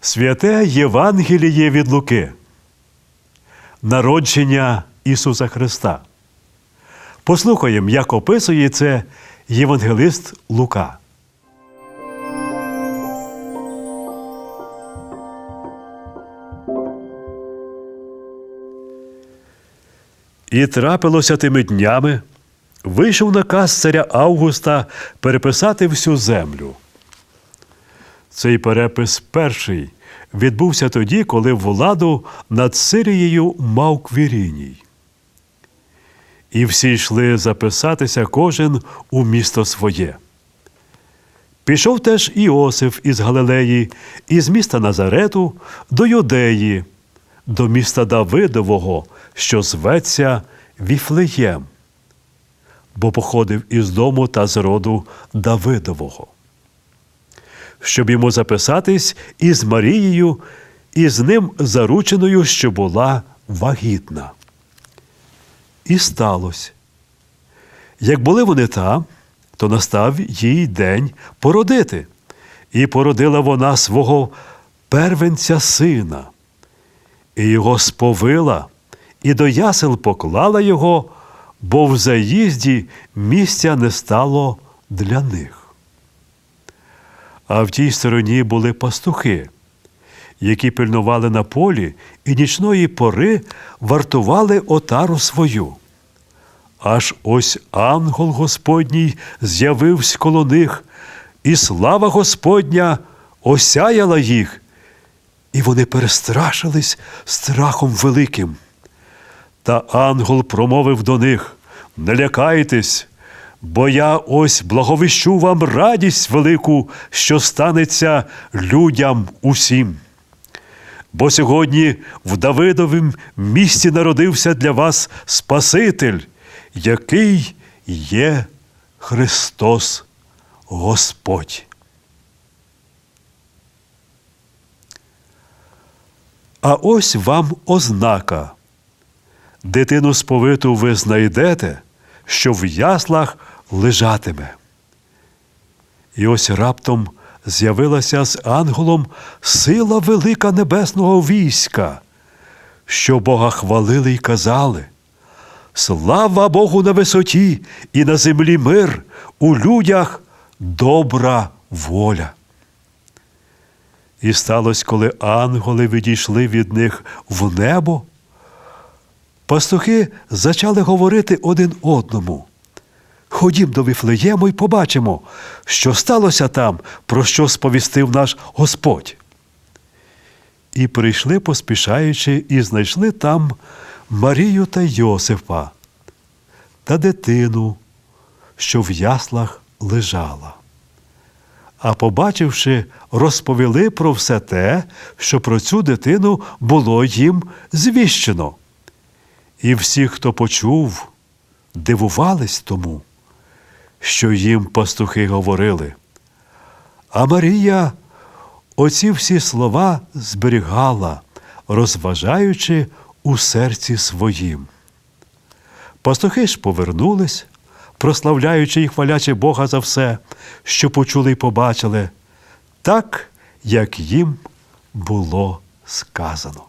Святе Євангеліє від Луки. Народження Ісуса Христа. Послухаємо, як описує це євангелист Лука. І трапилося тими днями, вийшов наказ царя Августа переписати всю землю. Цей перепис перший відбувся тоді, коли владу над Сирією мав Квіріній. І всі йшли записатися кожен у місто своє. Пішов теж Іосиф із Галилеї, із міста Назарету до Юдеї, до міста Давидового, що зветься Віфлеєм, бо походив із дому та з роду Давидового щоб йому записатись із Марією, і з ним зарученою, що була вагітна. І сталося. Як були вони там, то настав їй день породити, і породила вона свого первенця сина, і його сповила, і до ясел поклала його, бо в заїзді місця не стало для них а в тій стороні були пастухи, які пильнували на полі і нічної пори вартували отару свою. Аж ось ангел Господній з'явився коло них, і слава Господня осяяла їх, і вони перестрашились страхом великим. Та ангел промовив до них: Не лякайтесь, бо я ось благовіщу вам радість велику, що станеться людям усім. Бо сьогодні в Давидовім місті народився для вас Спаситель, який є Христос Господь. А ось вам ознака. Дитину сповиту ви знайдете, що в яслах лежатиме. І ось раптом з'явилася з ангелом сила велика небесного війська, що Бога хвалили й казали. Слава Богу на висоті і на землі мир, у людях добра воля. І сталося, коли ангели відійшли від них в небо, пастухи зачали говорити один одному. Ходім до Віфлеєму і побачимо, що сталося там, про що сповістив наш Господь. І прийшли, поспішаючи, і знайшли там Марію та Йосифа та дитину, що в яслах лежала. А побачивши, розповіли про все те, що про цю дитину було їм звіщено. І всі, хто почув, дивувались тому, що їм пастухи говорили. А Марія оці всі слова зберігала, розважаючи у серці своїм. Пастухи ж повернулись, прославляючи і хвалячи Бога за все, що почули й побачили, так, як їм було сказано.